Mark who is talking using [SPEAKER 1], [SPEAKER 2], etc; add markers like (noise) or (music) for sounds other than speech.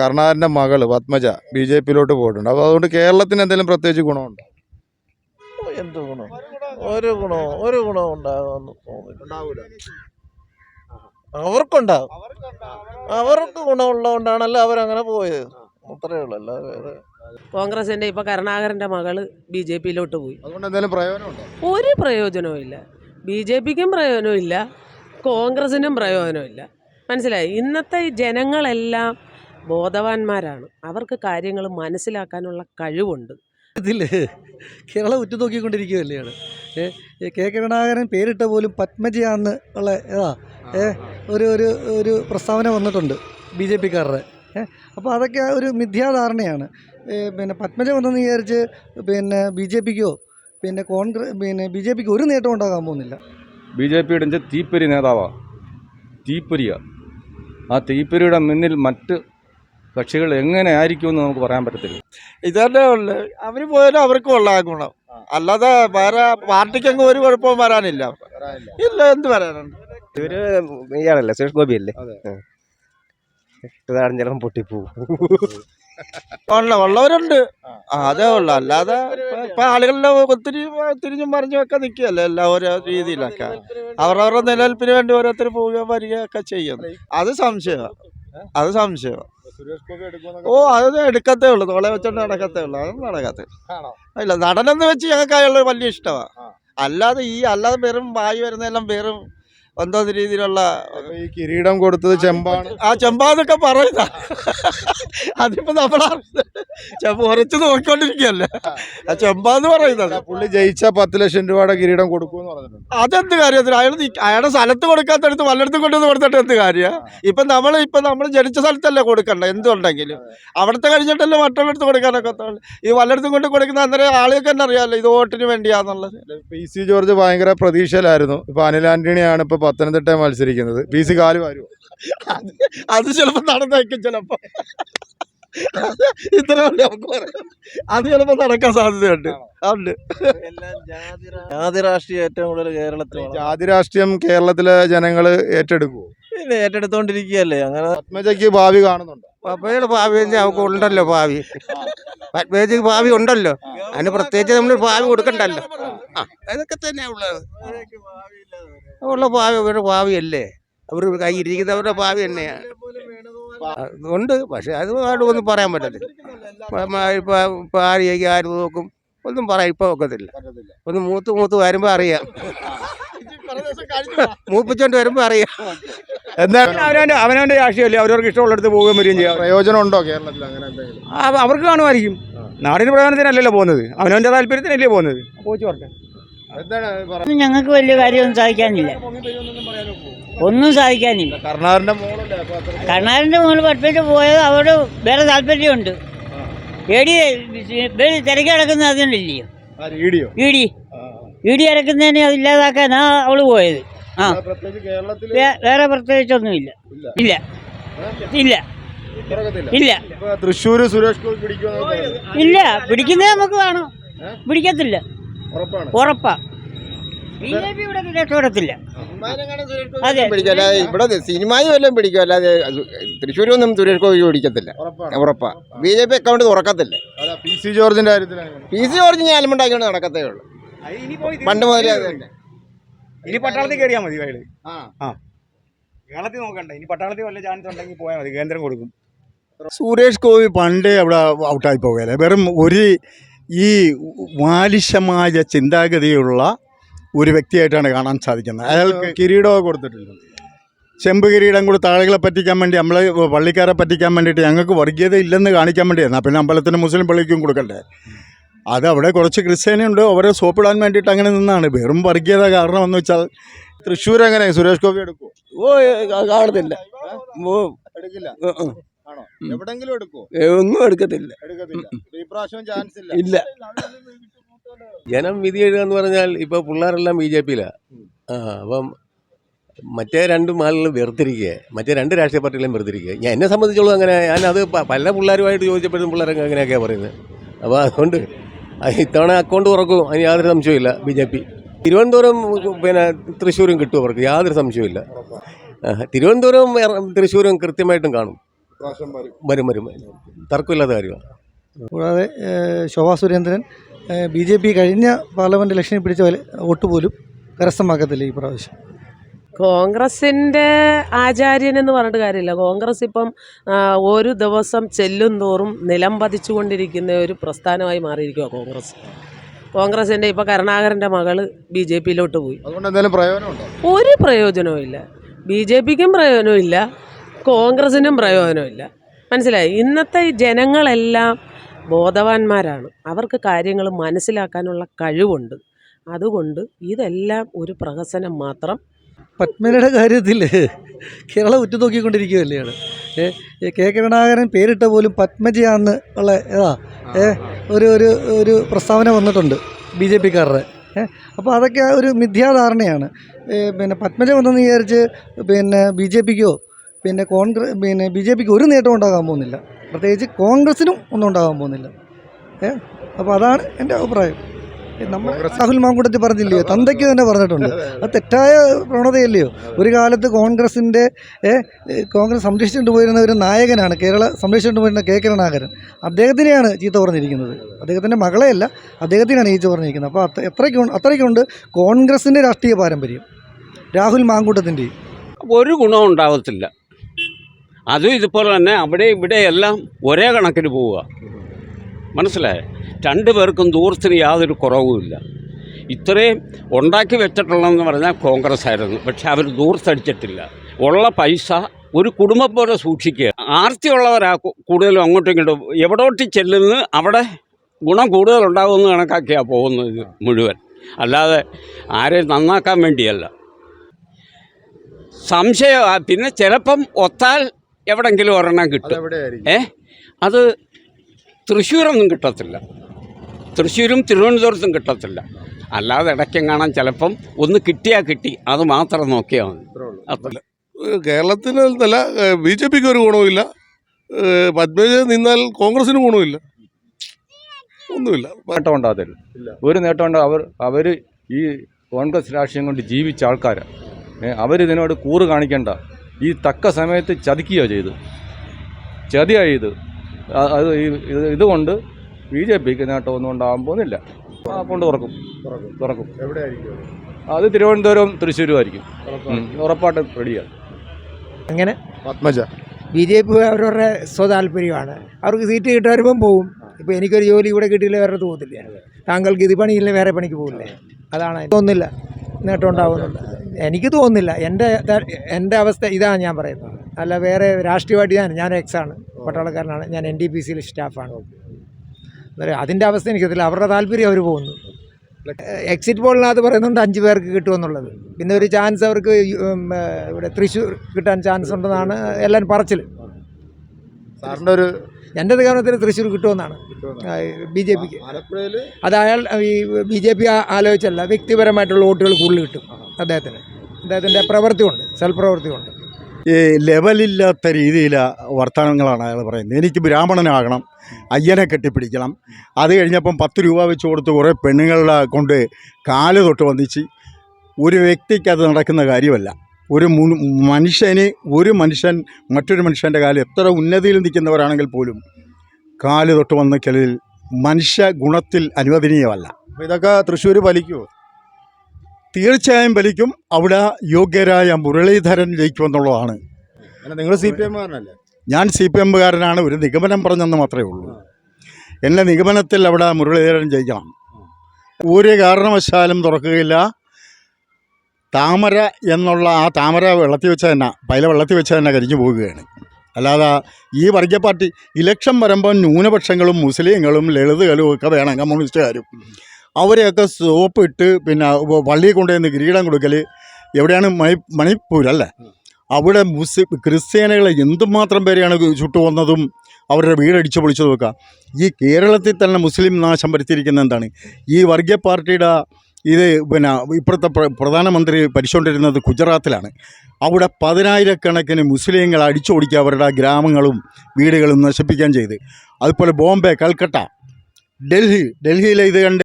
[SPEAKER 1] കരുണാകരന്റെ മകൾ Padmaja B J പിയിലോട്ട് പോയിട്ടുണ്ട്. അപ്പോൾ അതുകൊണ്ട് കേരളത്തിന് എന്തെങ്കിലും പ്രത്യേകിച്ച് ഗുണമുണ്ടോ?
[SPEAKER 2] ഓ, എന്ത് ഗുണം? ഒരു ഗുണവും ഒരു ഗുണവും ഉണ്ടാകുമെന്ന് തോന്നുന്നില്ല അവർക്കുണ്ടാകും. അവർക്ക് ഗുണമുള്ളതുകൊണ്ടാണല്ലോ അവരങ്ങനെ പോയത്. അത്രയേ ഉള്ളൂ അല്ലാതെ വേറെ.
[SPEAKER 3] കോൺഗ്രസിന്റെ ഇപ്പൊ കരുണാകരന്റെ മകൾ ബി ജെ പിയിലോട്ട് പോയി.
[SPEAKER 1] അതുകൊണ്ട് എന്തെങ്കിലും പ്രയോജനമുണ്ടോ?
[SPEAKER 3] ഒരു പ്രയോജനവും ഇല്ല. ബി ജെ പിക്കും പ്രയോജനമില്ല കോൺഗ്രസിനും പ്രയോജനമില്ല മനസ്സിലായി? ഇന്നത്തെ ജനങ്ങളെല്ലാം ബോധവാന്മാരാണ്. അവർക്ക് കാര്യങ്ങൾ മനസ്സിലാക്കാനുള്ള കഴിവുണ്ട്.
[SPEAKER 4] ഇതിൽ കേരളം ഉറ്റുനോക്കിക്കൊണ്ടിരിക്കുകയല്ലാണ് ഏ കെ കരുണാകരൻ പേരിട്ട പോലും പത്മജയാന്ന് ഉള്ള ഏതാ? ഏ ഒരു ഒരു ഒരു പ്രസ്താവന വന്നിട്ടുണ്ട് ബി ജെ പിക്കാരുടെ. ഏഹ് അപ്പോൾ അതൊക്കെ ഒരു മിഥ്യാധാരണയാണ്. പിന്നെ പത്മജ വന്നെന്ന് വിചാരിച്ച് പിന്നെ ബി ജെ പിക്കോ പിന്നെ കോൺഗ്രസ് പിന്നെ ബി ജെ പിക്ക് ഒരു നേട്ടം ഉണ്ടാകാൻ പോകുന്നില്ല.
[SPEAKER 5] ബി ജെ പിയുടെ തീപ്പൊരി നേതാവാണ് തീപ്പൊരിയ. ആ തീപ്പൊരിയുടെ മുന്നിൽ മറ്റ് കക്ഷികൾ എങ്ങനെ ആയിരിക്കുമെന്ന് നമുക്ക് പറയാൻ പറ്റത്തില്ല.
[SPEAKER 2] ഇതന്നെ ഉള്ളു. അവർ പോയാലും അവർക്കും ഉള്ള ഗുണം. അല്ലാതെ വേറെ പാർട്ടിക്കങ്ങ് ഒരു കുഴപ്പവും വരാനില്ല. ഇല്ല എന്ത് വരാനുണ്ട്?
[SPEAKER 6] ഇവർ ഇയാളല്ലേ സുരേഷ് ഗോപി അല്ലേ?
[SPEAKER 1] അതെ.
[SPEAKER 6] ഇതാണ് ചിലപ്പം പൊട്ടിപ്പോവും.
[SPEAKER 2] ഉള്ള ഉള്ളവരുണ്ട്. അതേ ഉള്ളു. അല്ലാതെ ഇപ്പൊ- ആളുകളിലെ ഒത്തിരി തിരിഞ്ഞും മറിഞ്ഞും ഒക്കെ നിൽക്കുകയല്ലേ എല്ലാ ഓരോ രീതിയിലൊക്കെ. അവരവരുടെ നിലനിൽപ്പിന് വേണ്ടി ഓരോരുത്തർ പോവുകയോ വരികയൊക്കെ ചെയ്യുന്നു അത്. സംശയമാണ് അത് സംശയമാണ് ഓ അത് എടുക്കത്തേ ഉള്ളൂ. തോളെ വെച്ചോണ്ട് നടക്കത്തേ ഉള്ളൂ. അതൊന്നും നടക്കത്തേ? ഇല്ല നടനെന്ന് വെച്ച് ഞങ്ങൾക്ക് അയാളൊരു വലിയ ഇഷ്ടമാണ് അല്ലാതെ ഈ അല്ലാതെ വെറും വായി വരുന്നതെല്ലാം വെറും എന്തോ രീതിയിലുള്ള
[SPEAKER 1] ഈ കിരീടം കൊടുത്തത് ചെമ്പാണ്.
[SPEAKER 2] ആ ചെമ്പാന്നൊക്കെ പറയുന്ന. അതിപ്പോ നമ്മളാ ചെമ്പ ഉറച്ചു നോക്കിക്കൊണ്ടിരിക്കുകയല്ലേ? ആ ചെമ്പാന്ന് പറയുന്നത്.
[SPEAKER 1] പുള്ളി ജയിച്ച പത്ത് ലക്ഷം രൂപയുടെ കിരീടം കൊടുക്കുമെന്ന് പറഞ്ഞിട്ടുണ്ട്.
[SPEAKER 2] അതെന്ത് കാര്യത്തിന്? അയാൾ അയാളുടെ സ്ഥലത്ത് കൊടുക്കാത്തടുത്ത് വല്ലയിടത്തും കൊണ്ടുവന്ന് കൊടുത്തിട്ട് എന്ത് കാര്യ? ഇപ്പൊ നമ്മൾ ഇപ്പൊ നമ്മൾ ജനിച്ച സ്ഥലത്തല്ലേ കൊടുക്കണ്ട? എന്തുണ്ടെങ്കിലും. അവിടുത്തെ കഴിഞ്ഞിട്ടല്ലേ മറ്റുള്ളടത്ത് കൊടുക്കാനൊക്കെ. ഈ വല്ലയിടത്തും കൊണ്ട് കൊടുക്കുന്ന അന്നേരം ആളുകൾക്ക് തന്നെ അറിയാമല്ലോ ഇത് വോട്ടിന് വേണ്ടിയാന്നുള്ളത്.
[SPEAKER 1] പി സി ജോർജ് ഭയങ്കര പ്രതീക്ഷയിലായിരുന്നു. ഇപ്പൊ അനിൽ ആന്റണിയാണ് ഇപ്പൊ പത്തനംതിട്ട മത്സരിക്കുന്നത്. (laughs) പി സി കാൽ
[SPEAKER 2] അത് ചിലപ്പോ നടന്നേക്കും ചിലപ്പോ. അത് ഇത്ര ഉള്ളൂ നമുക്ക് പറയാം. അത് ചിലപ്പോ നടക്കാൻ സാധ്യതയുണ്ട്. ഉണ്ട് ജാതി രാഷ്ട്രീയം ഏറ്റവും കൂടുതൽ കേരളത്തിൽ
[SPEAKER 1] ജാതി രാഷ്ട്രീയം കേരളത്തിലെ ജനങ്ങൾ ഏറ്റെടുക്കുവോ?
[SPEAKER 2] പിന്നെ ഏറ്റെടുത്തോണ്ടിരിക്കുകയല്ലേ? അങ്ങനെ
[SPEAKER 1] പത്മജയ്ക്ക് ഭാവി കാണുന്നുണ്ടോ?
[SPEAKER 6] പപ്പയുടെ ഭാവി അവക്ക് ഉണ്ടല്ലോ ഭാവി. പത്മജയ്ക്ക് ഭാവി ഉണ്ടല്ലോ. അതിന് പ്രത്യേകിച്ച് നമ്മൾ ഭാവി കൊടുക്കണ്ടല്ലോ. ആ അതൊക്കെ തന്നെയാ ഉള്ളത്. ഉള്ള ഭാവി അവരുടെ ഭാവിയല്ലേ? അവർ കയ്യിരിക്കുന്നവരുടെ ഭാവി തന്നെയാണ് ഉണ്ട് പക്ഷെ അത് ഒന്നും പറയാൻ പറ്റത്തില്ല. ഇപ്പം ഇപ്പം ആരെയൊക്കെ ആര് നോക്കും ഒന്നും പറയാം ഇപ്പം ഒക്കത്തില്ല. ഒന്ന് മൂത്ത് മൂത്ത് വരുമ്പോൾ അറിയാം. മൂപ്പിച്ചോണ്ട് വരുമ്പോൾ അറിയാം.
[SPEAKER 1] എന്താണ്
[SPEAKER 7] അവനവന്റെ അവനവന്റെ രാഷ്ട്രീയമല്ലേ? അവരവർക്ക് ഇഷ്ടമുള്ളിടത്ത് പോവുകയും വരികയും ചെയ്യാം.
[SPEAKER 1] പ്രയോജനം ഉണ്ടോ കേരളത്തിൽ അങ്ങനെ
[SPEAKER 7] അവർക്ക് കാണുമായിരിക്കും. നാടിന് പ്രയോജനത്തിനല്ലല്ലോ പോകുന്നത്. അവനവന്റെ താല്പര്യത്തിനല്ലേ പോകുന്നത്. പോയിച്ചു പറഞ്ഞെ
[SPEAKER 8] ഞങ്ങൾക്ക് വലിയ കാര്യമൊന്നും സാധിക്കാനില്ല. ഒന്നും സാധിക്കാനില്ല.
[SPEAKER 1] കർണാറിന്റെ
[SPEAKER 8] കർണാറിന്റെ മോൾ പഠിപ്പിച്ച് പോയത് അവിടെ വേറെ താല്പര്യമുണ്ട്. എടി തിരക്കി കിടക്കുന്നത് അതിനില്ലയോ ഇടി ഇടി ഇറക്കുന്നതിന് അതില്ലാതാക്കാനാ അവൾ പോയത്. ആ. വേറെ പ്രത്യേകിച്ചൊന്നുമില്ല. ഇല്ല. ഇല്ല. ഇല്ല.
[SPEAKER 1] തൃശ്ശൂര് സുരേഷ്
[SPEAKER 8] ഇല്ല. പിടിക്കുന്നേ നമുക്ക് വേണം. പിടിക്കത്തില്ല.
[SPEAKER 1] ഉറപ്പാണ്.
[SPEAKER 8] ഉറപ്പാ. ബി ജെ പി ഇവിടെ രക്ഷപ്പെടത്തില്ല അതെ.
[SPEAKER 6] ഇവിടെ സിനിമയും എല്ലാം പിടിക്കും. അല്ലാതെ തൃശ്ശൂരൊന്നും സുരേഷ് ഗോപി പിടിക്കത്തില്ല. ഉറപ്പാ. ബി ജെ പി അക്കൗണ്ട് തുറക്കത്തില്ല.
[SPEAKER 1] അല്ല പി സി ജോർജിന്റെ
[SPEAKER 6] പി സി ജോർജ് ഞാൻ അലമുണ്ടാക്കിക്കൊണ്ട് നടക്കത്തേ ഉള്ളൂ. പണ്ട് മുതലേ അത് തന്നെ
[SPEAKER 7] ഇനി പട്ടാളത്തിൽ കയറിയാൽ മതി വയൽ
[SPEAKER 1] ആ.
[SPEAKER 7] കേരളത്തിൽ നോക്കണ്ട. ഇനി പട്ടാളത്തിൽ വല്ല ചാൻസ് ഉണ്ടെങ്കിൽ പോയാൽ മതി. കേന്ദ്രം കൊടുക്കും.
[SPEAKER 9] സുരേഷ് ഗോപി പണ്ടേ അവിടെ ഔട്ടായി പോകുകയല്ലേ വെറും ഒരു ഈ മാലിശമായ ചിന്താഗതിയുള്ള ഒരു വ്യക്തിയായിട്ടാണ് കാണാൻ സാധിക്കുന്നത്. അയാൾക്ക്
[SPEAKER 1] കിരീടമൊക്കെ കൊടുത്തിട്ടുണ്ട്.
[SPEAKER 9] ചെമ്പ് കിരീടം കൂടി ആളുകളെ പറ്റിക്കാൻ വേണ്ടി നമ്മളെ പള്ളിക്കാരെ പറ്റിക്കാൻ വേണ്ടിയിട്ട് ഞങ്ങൾക്ക് വർഗീയത ഇല്ലെന്ന് കാണിക്കാൻ വേണ്ടിയാണ് പിന്നെ അമ്പലത്തിന് മുസ്ലിം പള്ളിക്കും കൊടുക്കണ്ടേ? അത് അവിടെ കുറച്ച് ക്രിസ്ത്യാനിയുണ്ട്. അവരെ സോപ്പിടാൻ വേണ്ടിയിട്ട് അങ്ങനെ നിന്നാണ്. വെറും വർഗീയത കാരണമെന്ന് വെച്ചാൽ
[SPEAKER 1] തൃശ്ശൂർ എങ്ങനെ? സുരേഷ് ഗോപി എടുക്കുമോ
[SPEAKER 6] ഓ കാണത്തില്ല.
[SPEAKER 1] എടുക്കില്ല. ആണോ? എവിടെങ്കിലും എടുക്കോ?
[SPEAKER 6] ഒന്നും എടുക്കത്തില്ല.
[SPEAKER 1] ഇല്ല.
[SPEAKER 6] ഇല്ല.
[SPEAKER 10] ജനം വിധി എഴുതുക എന്ന് പറഞ്ഞാൽ ഇപ്പൊ പിള്ളേരെല്ലാം ബി ജെ പിയിലാണ് ആ അപ്പം മറ്റേ രണ്ടും ആളുകൾ വെറുതിരിക്കുക മറ്റേ രണ്ട് രാഷ്ട്രീയ പാർട്ടികളും വെറുതിരിക്കുക ഞാൻ എന്നെ സംബന്ധിച്ചോളം അങ്ങനെ ഞാൻ അത് പല പിള്ളേരുമായിട്ട് ചോദിച്ചപ്പോഴും പിള്ളേരൊക്കെ അങ്ങനെയൊക്കെയാണ് പറയുന്നത്. അപ്പോൾ അതുകൊണ്ട് ഇത്തവണ അക്കൗണ്ട് തുറക്കും. അതിന് യാതൊരു സംശയമില്ല ബി ജെ പി. തിരുവനന്തപുരം പിന്നെ തൃശ്ശൂരും കിട്ടും അവർക്ക്. യാതൊരു സംശയമില്ല തിരുവനന്തപുരം തൃശ്ശൂരും കൃത്യമായിട്ടും കാണും. വരും വരും. തർക്കമില്ലാത്ത കാര്യമാണ്.
[SPEAKER 4] കൂടാതെ Shobha Surendran B J P കഴിഞ്ഞ പാർലമെന്റ് ഇലക്ഷനിൽ പിടിച്ച പോലെ വോട്ട് പോലും കരസ്ഥമാക്കത്തില്ല ഈ പ്രാവശ്യം.
[SPEAKER 3] കോൺഗ്രസിന്റെ ആചാര്യൻ എന്ന് പറഞ്ഞിട്ട് കാര്യമില്ല. കോൺഗ്രസ് ഇപ്പം ഒരു ദിവസം ചെല്ലും തോറും നിലം പതിച്ചുകൊണ്ടിരിക്കുന്ന ഒരു പ്രസ്ഥാനമായി മാറിയിരിക്കുക കോൺഗ്രസ്. കോൺഗ്രസിന്റെ ഇപ്പോൾ കരുണാകരന്റെ മകൾ ബി ജെ പിയിലോട്ട് പോയി.
[SPEAKER 1] അതുകൊണ്ട് എന്തെങ്കിലും പ്രയോജനമുണ്ടോ?
[SPEAKER 3] ഒരു പ്രയോജനവും ഇല്ല ബി ജെ പിക്കും പ്രയോജനമില്ല കോൺഗ്രസിനും പ്രയോജനമില്ല. മനസ്സിലായി? ഇന്നത്തെ ജനങ്ങളെല്ലാം ബോധവാന്മാരാണ്. അവർക്ക് കാര്യങ്ങൾ മനസ്സിലാക്കാനുള്ള കഴിവുണ്ട്. അതുകൊണ്ട് ഇതെല്ലാം ഒരു പ്രഹസനം മാത്രം.
[SPEAKER 4] പത്മനയുടെ കാര്യത്തിൽ കേരളം ഉറ്റുനോക്കിക്കൊണ്ടിരിക്കുകയല്ലാണ് ഏ ഏ, കെ കരുണാകരൻ പേരിട്ട പോലും പത്മജയാന്ന് ഉള്ള ഏതാ ഏ ഒരു ഒരു ഒരു പ്രസ്താവന വന്നിട്ടുണ്ട് ബി ജെ പിക്കാരുടെ. ഏഹ് അപ്പോൾ അതൊക്കെ ഒരു മിഥ്യാധാരണയാണ്. പിന്നെ പത്മജ വന്നെന്ന് വിചാരിച്ച് പിന്നെ ബി ജെ പിക്കോ പിന്നെ കോൺഗ്രസ് പിന്നെ ബി ജെ പിക്ക് ഒരു നേട്ടം ഉണ്ടാകാൻ പോകുന്നില്ല. പ്രത്യേകിച്ച് കോൺഗ്രസിനും ഒന്നും ഉണ്ടാകാൻ പോകുന്നില്ല. ഏ? അപ്പോൾ അതാണ് എന്റെ അഭിപ്രായം. നമ്മൾ രാഹുൽ മാങ്കൂട്ടത്തിൽ പറഞ്ഞില്ലയോ? തന്തയ്ക്ക് തന്നെ പറഞ്ഞിട്ടുണ്ട്. അത് തെറ്റായ പ്രവണതയല്ലയോ? ഒരു കാലത്ത് കോൺഗ്രസിന്റെ കോൺഗ്രസ് സംരക്ഷിച്ചുകൊണ്ട് പോയിരുന്ന ഒരു നായകനാണ് കേരള സംരക്ഷിച്ചുകൊണ്ട് പോയിരുന്ന കെ കരുണാകരൻ. അദ്ദേഹത്തിനെയാണ് ചീത്ത പറഞ്ഞിരിക്കുന്നത്. അദ്ദേഹത്തിന്റെ മകളെയല്ല അദ്ദേഹത്തിനാണ് ചീത്ത പറഞ്ഞിരിക്കുന്നത്. അപ്പോൾ അത്ര എത്രയ്ക്കുണ്ട് അത്രയ്ക്കുണ്ട് കോൺഗ്രസിന്റെ രാഷ്ട്രീയ പാരമ്പര്യം. രാഹുൽ മാങ്കൂട്ടത്തിന്റെയും
[SPEAKER 11] ഒരു ഗുണവും ഉണ്ടാകത്തില്ല അതും ഇതുപോലെ തന്നെ അവിടെ ഇവിടെ എല്ലാം ഒരേ കണക്കിന് പോവുക. മനസ്സിലായേ? രണ്ടു പേർക്കും ദൂരത്തിന് യാതൊരു കുറവുമില്ല ഇത്രയും ഉണ്ടാക്കി വെച്ചിട്ടുള്ളതെന്ന് പറഞ്ഞാൽ കോൺഗ്രസ് ആയിരുന്നു. പക്ഷെ അവർ ദൂർത്തടിച്ചിട്ടില്ല. ഉള്ള പൈസ ഒരു കുടുംബം പോലെ സൂക്ഷിക്കുക. ആർത്തിയുള്ളവരാ കൂടുതലും അങ്ങോട്ടും ഇങ്ങോട്ടും. എവിടോട്ട് ചെല്ലുന്നത് അവിടെ ഗുണം കൂടുതലുണ്ടാകുമെന്ന് കണക്കാക്കിയാണ് പോകുന്നത് മുഴുവൻ. അല്ലാതെ ആരെയും നന്നാക്കാൻ വേണ്ടിയല്ല. സംശയം പിന്നെ ചിലപ്പം ഒത്താൽ എവിടെങ്കിലും ഒരെണ്ണം കിട്ടും. ഏ? അത് തൃശ്ശൂരൊന്നും കിട്ടത്തില്ല. തൃശ്ശൂരും തിരുവനന്തപുരത്തും കിട്ടത്തില്ല. അല്ലാതെ ഇടയ്ക്കും കാണാൻ ചിലപ്പം ഒന്ന് കിട്ടിയാൽ കിട്ടി അത് മാത്രം നോക്കിയാൽ മതി. അത്ര
[SPEAKER 12] കേരളത്തിന് നല്ല ബി ജെ പിക്ക് ഒരു ഗുണവുമില്ല. പത്മജ നിന്നാൽ കോൺഗ്രസിന് ഗുണവുമില്ല. ഒന്നുമില്ല.
[SPEAKER 5] നേട്ടം ഉണ്ടാകത്തില്ല. ഒരു നേട്ടം ഉണ്ടാകും അവർ അവർ ഈ കോൺഗ്രസ് രാഷ്ട്രീയം കൊണ്ട് ജീവിച്ച ആൾക്കാരാണ് അവരിതിനോട് കൂറ് കാണിക്കേണ്ട. ഈ തക്ക സമയത്ത് ചതിക്കുകയോ ചെയ്തു. ചതിയായി ചെയ്ത്. അത് ഈ ഇതുകൊണ്ട് ബി ജെ പിക്ക് നേട്ടമൊന്നും ഉണ്ടാകാൻ പോകുന്നില്ല. ആ കൊണ്ട് തുറക്കും. തുറക്കും. അത്? തിരുവനന്തപുരം തൃശ്ശൂരും ആയിരിക്കും ഉറപ്പായിട്ട് റെഡിയാണ്
[SPEAKER 2] അങ്ങനെ
[SPEAKER 1] പത്മജ.
[SPEAKER 2] ബി ജെ പി അവരവരുടെ സ്വതാല്പര്യമാണ് അവർക്ക് സീറ്റ് കിട്ടാൻ വരുമ്പം പോവും. ഇപ്പോൾ എനിക്കൊരു ജോലി ഇവിടെ കിട്ടിയില്ല വേറെ തോന്നില്ല താങ്കൾക്ക് ഇത് പണിയില്ല വേറെ പണിക്ക് പോകില്ലേ. അതാണ്. തോന്നുന്നില്ല നേട്ടം ഉണ്ടാവുന്നുണ്ട് എനിക്ക് തോന്നുന്നില്ല. എന്റെ എന്റെ അവസ്ഥ ഇതാണ് ഞാൻ പറയുന്നത്. അല്ല വേറെ രാഷ്ട്രീയമായിട്ട് ഞാൻ ഞാൻ എക്സാണ് പട്ടാളക്കാരനാണ്. ഞാൻ എൻ ഡി പി സിയിൽ സ്റ്റാഫാണ്. അതിന്റെ അവസ്ഥ എനിക്കറിയില്ല അവരുടെ താല്പര്യം അവർ പോകുന്നു. എക്സിറ്റ് പോളിനകത്ത് പറയുന്നുണ്ട് അഞ്ച് പേർക്ക് കിട്ടുമെന്നുള്ളത് പിന്നെ ഒരു ചാൻസ് അവർക്ക് ഇവിടെ തൃശ്ശൂർ കിട്ടാൻ ചാൻസ് ഉണ്ടെന്നാണ് എല്ലാവരും പറച്ചിൽ
[SPEAKER 1] സാറിന്റെ ഒരു
[SPEAKER 2] എന്റെ നിഗമനത്തിൽ തൃശ്ശൂർ കിട്ടുമെന്നാണ്. ബി ജെ പിക്ക്.
[SPEAKER 1] ആലപ്പുഴയിൽ
[SPEAKER 2] അത് അയാൾ ഈ ബി ജെ പി ആലോചിച്ചല്ല വ്യക്തിപരമായിട്ടുള്ള വോട്ടുകൾ കൂടുതൽ കിട്ടും അദ്ദേഹത്തിന്. അദ്ദേഹത്തിന്റെ പ്രവൃത്തി കൊണ്ട് സൽപ്രവൃത്തി കൊണ്ട്
[SPEAKER 9] ഈ ലെവലില്ലാത്ത രീതിയിൽ വർത്തമാനങ്ങളാണ് അയാൾ പറയുന്നത്. എനിക്ക് ബ്രാഹ്മണനാകണം അയ്യനെ കെട്ടിപ്പിടിക്കണം. അത് കഴിഞ്ഞപ്പം പത്ത് രൂപ വെച്ച് കൊടുത്ത് കുറേ പെണ്ണുങ്ങളെ കൊണ്ട് കാൽ തൊട്ട് വന്നിച്ച് ഒരു വ്യക്തിക്ക് അത് നടക്കുന്ന കാര്യമല്ല. ഒരു മനുഷ്യന് ഒരു മനുഷ്യൻ മറ്റൊരു മനുഷ്യന്റെ കാലിൽ എത്ര ഉന്നതിയിൽ നിൽക്കുന്നവരാണെങ്കിൽ പോലും കാൽ തൊട്ട് വന്നിക്കലിൽ മനുഷ്യ ഗുണത്തിൽ അനുവദനീയമല്ല.
[SPEAKER 1] അപ്പോൾ ഇതൊക്കെ തൃശ്ശൂർ വലിക്കുമോ
[SPEAKER 9] തീർച്ചയായും വലിക്കും അവിടെ യോഗ്യരായ മുരളീധരൻ ജയിക്കുമെന്നുള്ളതാണ്
[SPEAKER 1] നിങ്ങൾ സി പി എമ്മുകാരനല്ലേ
[SPEAKER 9] ഞാൻ സി പി എമ്മുകാരനാണ് ഒരു നിഗമനം പറഞ്ഞെന്ന് മാത്രമേ ഉള്ളൂ. എന്റെ നിഗമനത്തിൽ അവിടെ മുരളീധരൻ ജയിക്കണം. ഒരു കാരണവശാലും തുറക്കുകയില്ല. താമര എന്നുള്ള ആ താമര വെള്ളത്തിൽ വെച്ച തന്നെ പൈല വെള്ളത്തിൽ വെച്ച തന്നെ കരിഞ്ഞു പോവുകയാണ്. അല്ലാതെ ഈ വർഗീയ പാർട്ടി ഇലക്ഷൻ വരുമ്പോൾ ന്യൂനപക്ഷങ്ങളും മുസ്ലിങ്ങളും ലളിതുകളും ഒക്കെ വേണം കമ്മ്യൂണിസ്റ്റുകാരും അവരെയൊക്കെ സോപ്പ് ഇട്ട് പിന്നെ പള്ളിയിൽ കൊണ്ടുവന്ന് കിരീടം കൊടുക്കൽ എവിടെയാണ് മണി മണിപ്പൂരല്ലേ അവിടെ മുസ്ലിം ക്രിസ്ത്യാനികളെ എന്തുമാത്രം പേരെയാണ് ചുട്ടുകൊന്നതും അവരുടെ വീടടിച്ചു പൊളിച്ചു നോക്കുക ഈ കേരളത്തിൽ തന്നെ മുസ്ലിം നാശം വരുത്തിയിരിക്കുന്ന എന്താണ്? ഈ വർഗീയ പാർട്ടിയുടെ ഇത് പിന്നെ ഇപ്പോഴത്തെ പ്രധാനമന്ത്രി ഭരിച്ചുകൊണ്ടിരുന്നത് ഗുജറാത്തിലാണ്. അവിടെ പതിനായിരക്കണക്കിന് മുസ്ലിങ്ങൾ അടിച്ചോടിക്കുക അവരുടെ ഗ്രാമങ്ങളും വീടുകളും നശിപ്പിക്കുകയും ചെയ്ത്. അതുപോലെ ബോംബെ കൽക്കട്ട ഡൽഹി ഡൽഹിയിലെ ഇത് കണ്ട്